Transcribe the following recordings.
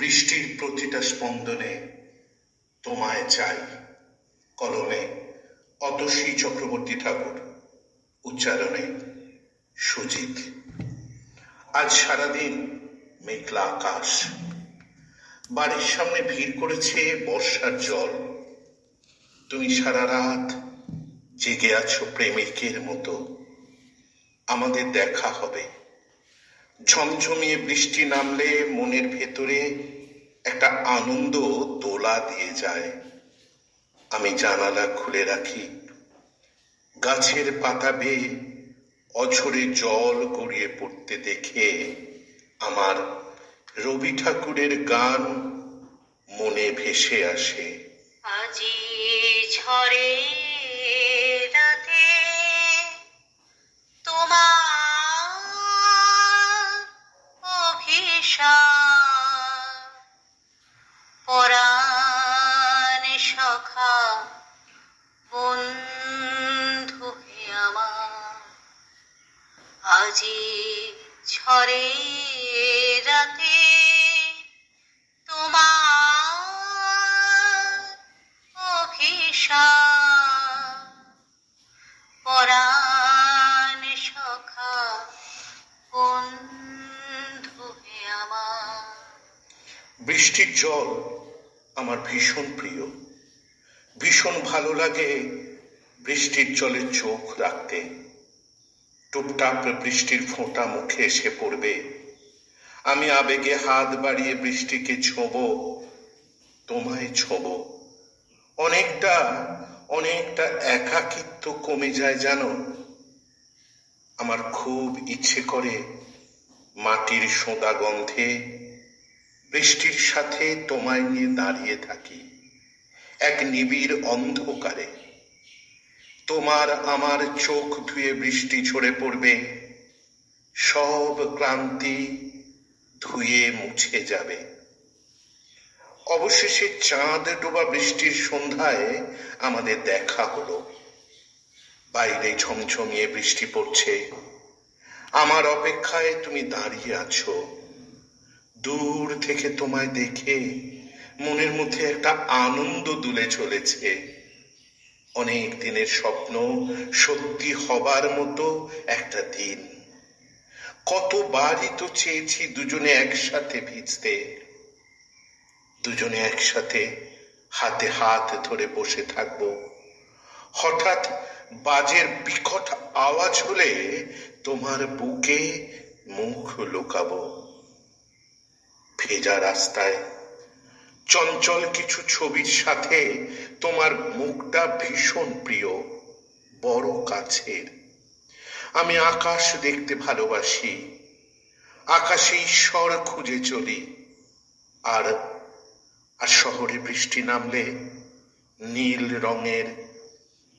বৃষ্টির প্রতিটা স্পন্দনে তোমায় চাই। কলমে অতসী চক্রবর্তী ঠাকুর, উচ্চারণে সুজিত। আজ সারাদিন মেঘলা আকাশ। বাড়ির সামনে ভিড় করেছে বর্ষার জল। তুমি সারা রাত জেগে আছো প্রেমিকের মতো। আমাদের দেখা হবে। ঝমঝমিয়ে বৃষ্টি নামলে মনের ভেতরে একটা আনন্দ দোলা দিয়ে যায়। আমি জানালা খুলে রাখি। গাছের পাতা বেয়ে অঝরে জল গড়িয়ে পড়তে দেখে আমার রবি ঠাকুরের গান মনে ভেসে আসে। আজি ঝরে সখা বন্ধু হে আমার আজি ঝরে রাতে বৃষ্টির জল আমার ভীষণ প্রিয়। ভীষণ ভালো লাগে বৃষ্টির জলে চোখ রাখতে। টুপটাপ বৃষ্টির ফোঁটা মুখে এসে পড়বে। আমি আবেগে হাত বাড়িয়ে বৃষ্টিকে ছোব, তোমায় ছোব। অনেকটা অনেকটা একাকিত্ব কমে যায় জানো? আমার খুব ইচ্ছে করে মাটির সোঁদা গন্ধে বৃষ্টির সাথে তোমায় নিয়ে দাঁড়িয়ে থাকি। এক নিবিড় অন্ধকারে। তোমার আমার চোখ ধুয়ে বৃষ্টি ঝরে পড়বে। সব ক্লান্তি ধুয়ে মুছে যাবে। অবশেষে চাঁদ ডোবা বৃষ্টির সন্ধ্যায় আমাদের দেখা হলো। বাইরে ঝমঝমিয়ে বৃষ্টি পড়ছে। আমার অপেক্ষায় তুমি দাঁড়িয়ে আছো। দূর থেকে তোমায় দেখে মনের মধ্যে একটা আনন্দ দুলে চলেছে। অনেক দিনের স্বপ্ন সত্যি হবার মতো একটা দিন। কতবারই তো চেয়েছি দুজনে একসাথে ভিজতে। দুজনে একসাথে হাতে হাত ধরে বসে থাকব। হঠাৎ বাজের বিকট আওয়াজ হলে তোমার বুকে মুখ লুকাবো। ভেজা রাস্তায় চঞ্চল কিছু ছবির সাথে তোমার মুখটা ভীষণ প্রিয়, বড় কাছের। আমি আকাশ দেখতে ভালোবাসি, আকাশে ঈশ্বর খুঁজে চলি। আর আর শহরে বৃষ্টি নামলে নীল রঙের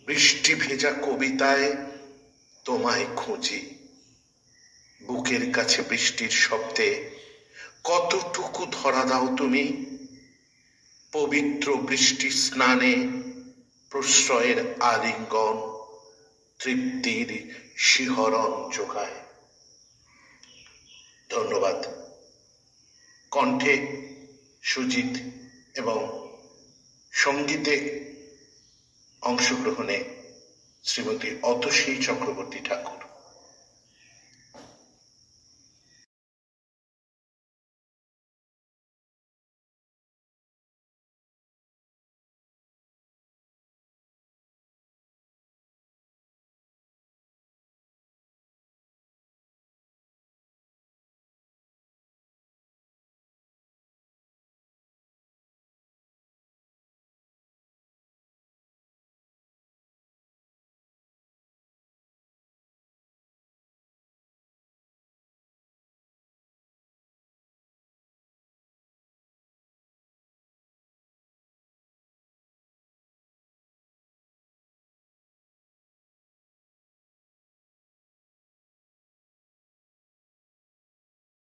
বৃষ্টি ভেজা কবিতায় তোমায় খুঁজি। বুকের কাছে বৃষ্টির শব্দে কতটুকু ধরা দাও তুমি? পবিত্র বৃষ্টি স্নানে প্রশ্রয়ের আলিঙ্গন, তৃপ্তির শিহরণ যোগায়। ধন্যবাদ। কণ্ঠে সুজিত এবং সঙ্গীতে অংশগ্রহণে শ্রীমতী অতসী চক্রবর্তী ঠাকুর।